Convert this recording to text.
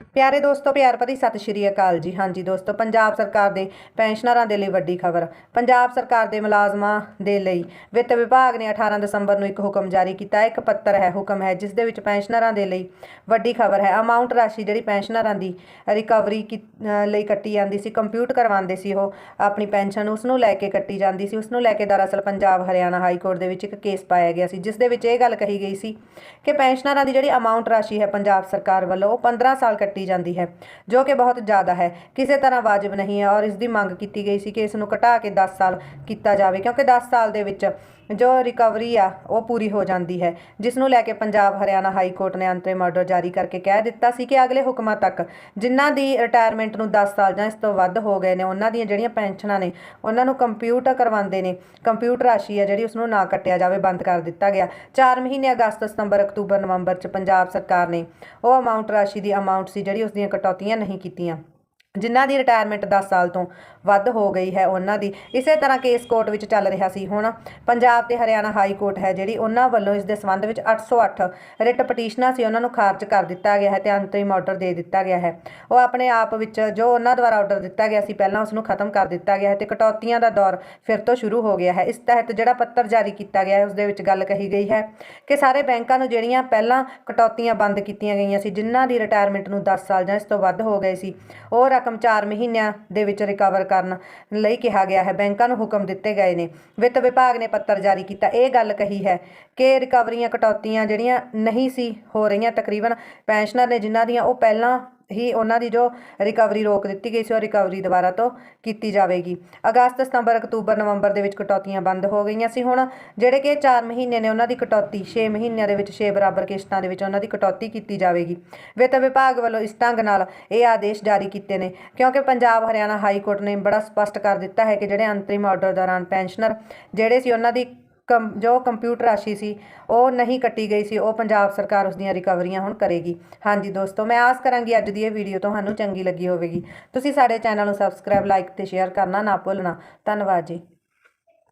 ਪਿਆਰੇ ਦੋਸਤੋ, ਪਿਆਰ ਭਰੀ ਸਤਿ ਸ਼੍ਰੀ ਅਕਾਲ ਜੀ। ਹਾਂਜੀ ਦੋਸਤੋ, ਪੰਜਾਬ ਸਰਕਾਰ ਦੇ ਪੈਨਸ਼ਨਰਾਂ ਦੇ ਲਈ ਵੱਡੀ ਖਬਰ। ਪੰਜਾਬ ਸਰਕਾਰ ਦੇ ਮੁਲਾਜ਼ਮਾਂ ਦੇ ਲਈ ਵਿੱਤ ਵਿਭਾਗ ਨੇ 18 ਦਸੰਬਰ ਨੂੰ ਇੱਕ ਹੁਕਮ ਜਾਰੀ ਕੀਤਾ ਇੱਕ ਪੱਤਰ ਹੈ, ਹੁਕਮ ਹੈ, ਜਿਸ ਦੇ ਵਿੱਚ ਪੈਨਸ਼ਨਰਾਂ ਦੇ ਲਈ ਵੱਡੀ ਖਬਰ ਹੈ। ਅਮਾਉਂਟ ਰਾਸ਼ੀ ਜਿਹੜੀ ਪੈਨਸ਼ਨਰਾਂ ਦੀ ਰਿਕਵਰੀ ਕੀ- ਲਈ ਕੱਟੀ ਜਾਂਦੀ ਸੀ, ਕੰਪਿਊਟ ਕਰਵਾਉਂਦੇ ਸੀ, ਉਹ ਆਪਣੀ ਪੈਨਸ਼ਨ ਉਸ ਨੂੰ ਲੈ ਕੇ ਕੱਟੀ ਜਾਂਦੀ ਸੀ। ਉਸ ਨੂੰ ਲੈ ਕੇ ਦਰਅਸਲ ਪੰਜਾਬ ਹਰਿਆਣਾ ਹਾਈ ਕੋਰਟ ਦੇ ਵਿੱਚ ਇੱਕ ਕੇਸ ਪਾਇਆ ਗਿਆ ਸੀ, ਜਿਸ ਦੇ ਵਿੱਚ ਇਹ ਗੱਲ ਕਹੀ ਗਈ ਸੀ ਕਿ ਪੈਨਸ਼ਨਰਾਂ ਦੀ ਜਿਹੜੀ ਅਮਾਉਂਟ ਰਾਸ਼ੀ ਹੈ ਪੰਜਾਬ ਸਰਕਾਰ ਵੱਲੋਂ, ਉਹ 15 ਸਾਲ ਕੱਟੀ ਜਾਂਦੀ ਹੈ, ਜੋ ਕਿ ਬਹੁਤ ਜ਼ਿਆਦਾ ਹੈ। ਕਿਸੇ ਤਰ੍ਹਾਂ ਵਾਜਬ ਨਹੀਂ ਹੈ ਔਰ ਇਸ ਦੀ ਮੰਗ ਕੀਤੀ ਗਈ ਸੀ ਕਿ ਇਸ ਨੂੰ ਘਟਾ ਕੇ 10 ਸਾਲ ਕੀਤਾ ਜਾਵੇ, ਕਿਉਂਕਿ 10 ਸਾਲ ਦੇ ਵਿੱਚ ਜੋ ਰਿਕਵਰੀ ਆ, ਉਹ ਪੂਰੀ ਹੋ ਜਾਂਦੀ ਹੈ। ਜਿਸ ਨੂੰ ਲੈ ਕੇ ਪੰਜਾਬ ਹਰਿਆਣਾ ਹਾਈ ਕੋਰਟ ਨੇ ਅੰਤਰਿਮ ਆਰਡਰ ਜਾਰੀ ਕਰਕੇ ਕਹਿ ਦਿੱਤਾ ਸੀ ਕਿ ਅਗਲੇ ਹੁਕਮਾਂ ਤੱਕ ਜਿਨ੍ਹਾਂ ਦੀ ਰਿਟਾਇਰਮੈਂਟ ਨੂੰ 10 ਸਾਲ ਜਾਂ ਇਸ ਤੋਂ ਵੱਧ ਹੋ ਗਏ ਨੇ, ਉਹਨਾਂ ਦੀਆਂ ਜਿਹੜੀਆਂ ਪੈਨਸ਼ਨਾਂ ਨੇ, ਉਹਨਾਂ ਨੂੰ ਕੰਪਿਊਟਰ ਕਰਵਾਉਂਦੇ ਨੇ ਕੰਪਿਊਟਰ ਰਾਸ਼ੀ ਹੈ ਜਿਹੜੀ ਉਸ ਨੂੰ ਨਾ ਕੱਟਿਆ ਜਾਵੇ, ਬੰਦ ਕਰ ਦਿੱਤਾ ਗਿਆ। 4 ਮਹੀਨੇ ਅਗਸਤ, ਸਤੰਬਰ, ਅਕਤੂਬਰ, ਨਵੰਬਰ ਚ ਪੰਜਾਬ ਸਰਕਾਰ ਨੇ ਉਹ ਅਮਾਉਂਟ ਰਾਸ਼ੀ ਦੀ ਅਮਾਉਂਟ ਸੀ ਜਿਹੜੀ ਉਸ ਦੀਆਂ ਕਟੌਤੀਆਂ ਨਹੀਂ ਕੀਤੀਆਂ। ਜਿਨ੍ਹਾਂ ਦੀ ਰਿਟਾਇਰਮੈਂਟ 10 ਸਾਲ ਤੋਂ ਵੱਧ ਹੋ ਗਈ ਹੈ ਉਹਨਾਂ ਦੀ। ਇਸੇ ਤਰ੍ਹਾਂ ਕੇਸ ਕੋਰਟ ਵਿੱਚ ਚੱਲ ਰਿਹਾ ਸੀ ਹੁਣ। ਪੰਜਾਬ ਤੇ ਹਰਿਆਣਾ ਹਾਈ ਕੋਰਟ ਹੈ ਜਿਹੜੀ ਉਹਨਾਂ ਵੱਲੋਂ ਇਸ ਦੇ ਸੰਬੰਧ ਵਿੱਚ 808 ਰਿਟ ਪਟੀਸ਼ਨਾਂ ਸੀ ਉਹਨਾਂ ਨੂੰ ਖਾਰਜ ਕਰ ਦਿੱਤਾ ਗਿਆ ਹੈ ਤੇ ਅੰਤਰਿਮ ਆਰਡਰ ਦੇ ਦਿੱਤਾ ਗਿਆ ਹੈ। ਉਹ ਆਪਣੇ ਆਪ ਵਿੱਚ ਜੋ ਉਹਨਾਂ ਦੁਆਰਾ ਆਰਡਰ ਦਿੱਤਾ ਗਿਆ ਸੀ ਪਹਿਲਾਂ ਉਸ ਨੂੰ ਖਤਮ ਕਰ ਦਿੱਤਾ ਗਿਆ ਹੈ ਤੇ ਕਟੌਤੀਆਂ ਦਾ ਦੌਰ ਫਿਰ ਤੋਂ ਸ਼ੁਰੂ ਹੋ ਗਿਆ ਹੈ। ਇਸ ਤਹਿਤ ਜਿਹੜਾ ਪੱਤਰ ਜਾਰੀ ਕੀਤਾ ਗਿਆ ਹੈ ਉਸ ਦੇ ਵਿੱਚ ਗੱਲ ਕਹੀ ਗਈ ਹੈ ਕਿ ਸਾਰੇ ਬੈਂਕਾਂ ਨੂੰ ਜਿਹੜੀਆਂ ਪਹਿਲਾਂ ਕਟੌਤੀਆਂ ਬੰਦ ਕੀਤੀਆਂ ਗਈਆਂ ਸੀ, ਜਿਨ੍ਹਾਂ ਦੀ ਰਿਟਾਇਰਮੈਂਟ ਨੂੰ 10 ਸਾਲ ਜਾਂ ਇਸ ਤੋਂ ਵੱਧ ਹੋ ਗਏ ਸੀ, ਉਹ ਰਕਮ 4 ਮਹੀਨਿਆਂ ਦੇ ਵਿੱਚ ਰਿਕਵਰ ਕਰਨ ਲਈ ਕਿਹਾ ਗਿਆ ਹੈ। ਬੈਂਕਾਂ ਨੂੰ ਹੁਕਮ ਦਿੱਤੇ ਗਏ ਨੇ। ਵਿੱਤ ਵਿਭਾਗ ਨੇ ਪੱਤਰ ਜਾਰੀ ਕੀਤਾ। ਇਹ ਗੱਲ ਕਹੀ ਹੈ ਕਿ ਰਿਕਵਰੀਆਂ ਕਟੌਤੀਆਂ ਜਿਹੜੀਆਂ ਨਹੀਂ ਸੀ ਹੋ ਰਹੀਆਂ, ਤਕਰੀਬਨ ਪੈਨਸ਼ਨਰ ਨੇ ਜਿਨ੍ਹਾਂ ਦੀਆਂ ਉਹ ਪਹਿਲਾਂ ਹੀ ਉਹਨਾਂ ਦੀ ਜੋ ਰਿਕਵਰੀ ਰੋਕ ਦਿੱਤੀ ਗਈ ਸੀ, ਉਹ ਰਿਕਵਰੀ ਦੁਬਾਰਾ ਤੋਂ ਕੀਤੀ ਜਾਵੇਗੀ। ਅਗਸਤ, ਸਤੰਬਰ, ਅਕਤੂਬਰ, ਨਵੰਬਰ ਦੇ ਵਿੱਚ ਕਟੌਤੀਆਂ ਬੰਦ ਹੋ ਗਈਆਂ ਸੀ। ਹੁਣ ਜਿਹੜੇ ਕਿ 4 ਮਹੀਨੇ ਨੇ, ਉਹਨਾਂ ਦੀ ਕਟੌਤੀ 6 ਮਹੀਨਿਆਂ ਦੇ ਵਿੱਚ 6 ਬਰਾਬਰ ਕਿਸ਼ਤਾਂ ਦੇ ਵਿੱਚ ਉਹਨਾਂ ਦੀ ਕਟੌਤੀ ਕੀਤੀ ਜਾਵੇਗੀ। ਵਿੱਤ ਵਿਭਾਗ ਵੱਲੋਂ ਇਸ ਢੰਗ ਨਾਲ ਇਹ ਆਦੇਸ਼ ਜਾਰੀ ਕੀਤੇ ਨੇ, ਕਿਉਂਕਿ ਪੰਜਾਬ, ਹਰਿਆਣਾ ਹਾਈ ਕੋਰਟ ਨੇ ਬੜਾ ਸਪਸ਼ਟ ਕਰ ਦਿੱਤਾ ਹੈ ਕਿ ਜਿਹੜੇ ਅੰਤਰਿਮ ਆਰਡਰ ਦੌਰਾਨ ਪੈਨਸ਼ਨਰ ਜਿਹੜੇ ਸੀ, ਉਹਨਾਂ ਦੀ ਕੰ, ਜੋ ਕੰਪਿਊਟਰ ਰਾਸ਼ੀ ਸੀ, ਉਹ ਨਹੀਂ ਕੱਟੀ ਗਈ ਸੀ, ਉਹ ਪੰਜਾਬ ਸਰਕਾਰ ਉਸ ਦੀਆਂ ਰਿਕਵਰੀਆਂ ਹੁਣ ਕਰੇਗੀ। ਹਾਂਜੀ ਦੋਸਤੋ, ਮੈਂ ਆਸ ਕਰਾਂਗੀ ਅੱਜ ਦੀ ਇਹ ਵੀਡੀਓ ਤੁਹਾਨੂੰ ਚੰਗੀ ਲੱਗੀ ਹੋਵੇਗੀ। ਤੁਸੀਂ ਸਾਡੇ ਚੈਨਲ ਨੂੰ ਸਬਸਕ੍ਰਾਈਬ ਲਾਈਕ ਤੇ ਸ਼ੇਅਰ ਕਰਨਾ ਨਾ ਭੁੱਲਣਾ। ਧੰਨਵਾਦ ਜੀ।